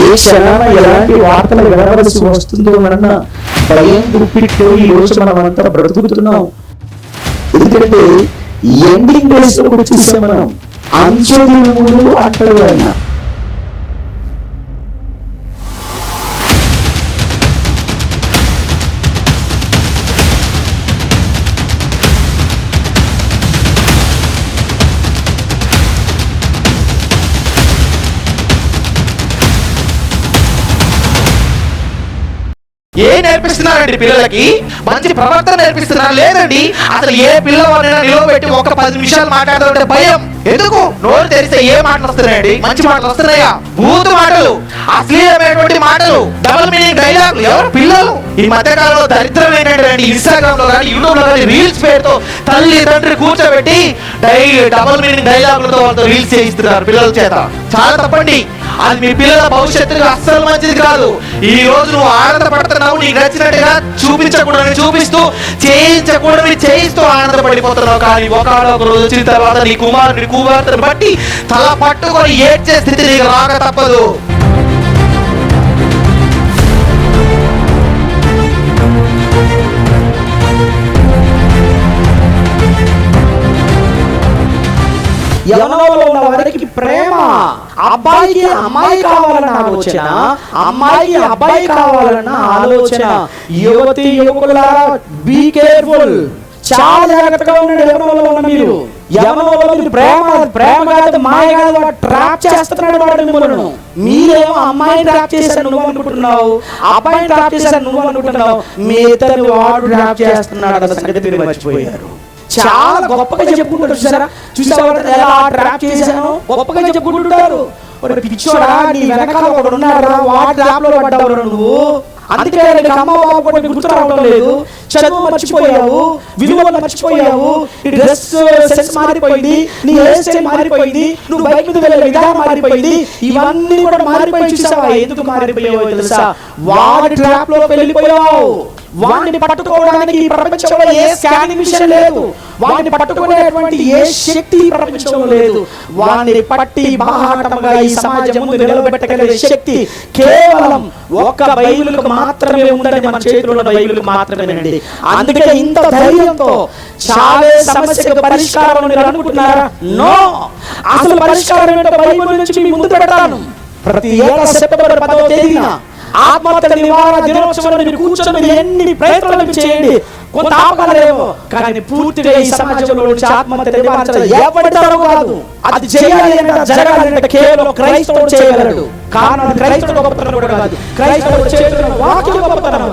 ఏ క్షణాన ఎలాంటి వార్తలు వినవలసి వస్తుందో అన్న భయం గుప్పిట్టు ఈ రోజు మనం అంతా బ్రతుకుతున్నాం. ఎందుకంటే ఎండింగ్ డేస్లో వచ్చేసాం మనం. అంచెలు అంటాడు ఆయన ఏ నేర్పిస్తున్నారండి పిల్లలకి? మంచి ప్రవర్తన నేర్పిస్తున్నారు? లేదండి. అసలు ఏ పిల్లవాడినైనా నిలవబెట్టి ఒక పది నిమిషాలు మాట్లాడాలంటే భయం. ఎందుకు? నోరు తెరిస్తే ఏ మాటలు వస్తున్నాయండి? మంచి మాటలు వస్తున్నాయా? బూతు మాటలు. అశ్లీలమైనటువంటి మాటలు. డబుల్ మీనింగ్ డైలాగ్ ఎవరు? పిల్లలు. ఈ మధ్య కాలంలో దరిద్రం ఏంటంటే ఇన్స్టాగ్రామ్లో కానీ యూట్యూబ్లో కానీ రీల్స్ పేరుతో తల్లి తండ్రి కూర్చోబెట్టి డై డబుల్ మీనింగ్ డైలాగులతో వాళ్ళతో రీల్స్ చేయిస్తున్నారు పిల్లల చేత. చాలా తప్పండి. అది మీ పిల్లల భవిష్యత్తుకు అస్సలు మంచిది కాదు. ఈ రోజు నువ్వు ఆనందపడుతున్నావు నీకు నచ్చినట్టుగా చూపించకూడదని చూపిస్తూ చేయించకూడదని చేయిస్తూ ఆనందపడిపోతున్నావు. కానీ ఒకనొక రోజు వచ్చిన తర్వాత నీ కుమారుని కుమార్తెను బట్టి తల పట్టుకొని ఏడ్చే స్థితి నీకు రాక తప్పదు. యవనంలో ఉన్న వారికి ప్రేమ. అబ్బాయికి అమ్మాయి కావాలన్న ఆలోచన అమ్మాయికి అబ్బాయి కావాలన్న ఆలోచన. యువతి యువకులారా బీ కేర్ఫుల్ చాలా జాగ్రత్తగా ఉండండి యవనంలో ఉన్న మీరు. యవనంలో మీరు ప్రేమ ప్రేమ కాదు మాయ కాదు ట్రాప్ చేస్తున్నాడు వాడు మిమ్మల్ని. మీరేమో అమ్మాయిని ట్రాప్ చేశారు నువ్వు అనుకుంటున్నావు అబ్బాయిని ట్రాప్ చేశారు నువ్వు అనుకుంటున్నావు. మీ ఇద్దరిని వాడు ట్రాప్ చేస్తున్నాడు అన్న సంగతి మీరు మర్చిపోయారు. చాలా గొప్పగా చెప్పుకుంటారు చూసారా? చూసావా? ఎలా ట్రాప్ చేశాను? గొప్పగా చెప్పుకుంటుంటారు పిచ్చోడా నీ వెనకాల ఒకడు ఉన్నాడు వాడి ట్రాప్లో పడ్డావు నువ్వు. అందుకే నీకు అమ్మ బాబు కూడా గుర్తు రావడం లేదు. చదువు మర్చిపోయావు విలువలు మర్చిపోయావు డ్రెస్ సెన్స్ మారిపోయింది నీ హెయిర్ స్టైల్ మారిపోయింది నువ్వు బైక్ మీద వెళ్ళే విధానం మారిపోయింది ఇవన్నీ కూడా మారిపోయి చూసావా? ఎందుకు మారిపోయావో తెలుసా? వాడి ట్రాప్లో వెళ్ళిపోయావు. వాడిని పట్టుకోవడానికి ఈ ప్రపంచంలో ఏ స్కానింగ్ మిషన్ లేదు. వాడిని పట్టుకునేటువంటి ఏ శక్తి ఈ ప్రపంచంలో లేదు. వాడిని పట్టి బాహాటంగా ఈ సమాజం ముందు నిలబెట్టగలిగే శక్తి కేవలం ఒక్క బైబిల్కు మాత్రమే ఉందని మన చేతిలో ఉన్న బైబిల్కు మాత్రమేనండి. అందుకే ఇంత ధైర్యంతో చావే సమస్యకు పరిష్కారం మీరు అనుకుంటున్నారా? నో! అసలు పరిష్కారం ఏంటో బైబిల్ నుంచి మీ ముందు పెడతాను. ప్రతి ఏటా సెప్టెంబర్ పదవ తేదీన ఆత్మహత్య నివారణ దినోత్సవం మీరు కూర్చొని మీరు ఎన్ని ప్రయత్నాలు చేయండి. కొంత ఆపగలరేమో కానీ పూర్తిగా ఈ సమాజంలో నుంచి ఆత్మహత్య నివారించడం ఎవరి కాదు. అది చేయాలి అంటే జరగాలి అంటే కేవలం క్రైస్తవుడు చేయగలడు. కారణం క్రైస్తవుడు గొప్పతనం కూడా కాదు. క్రైస్తవుడు చేతున్న వాక్యం గొప్పతనం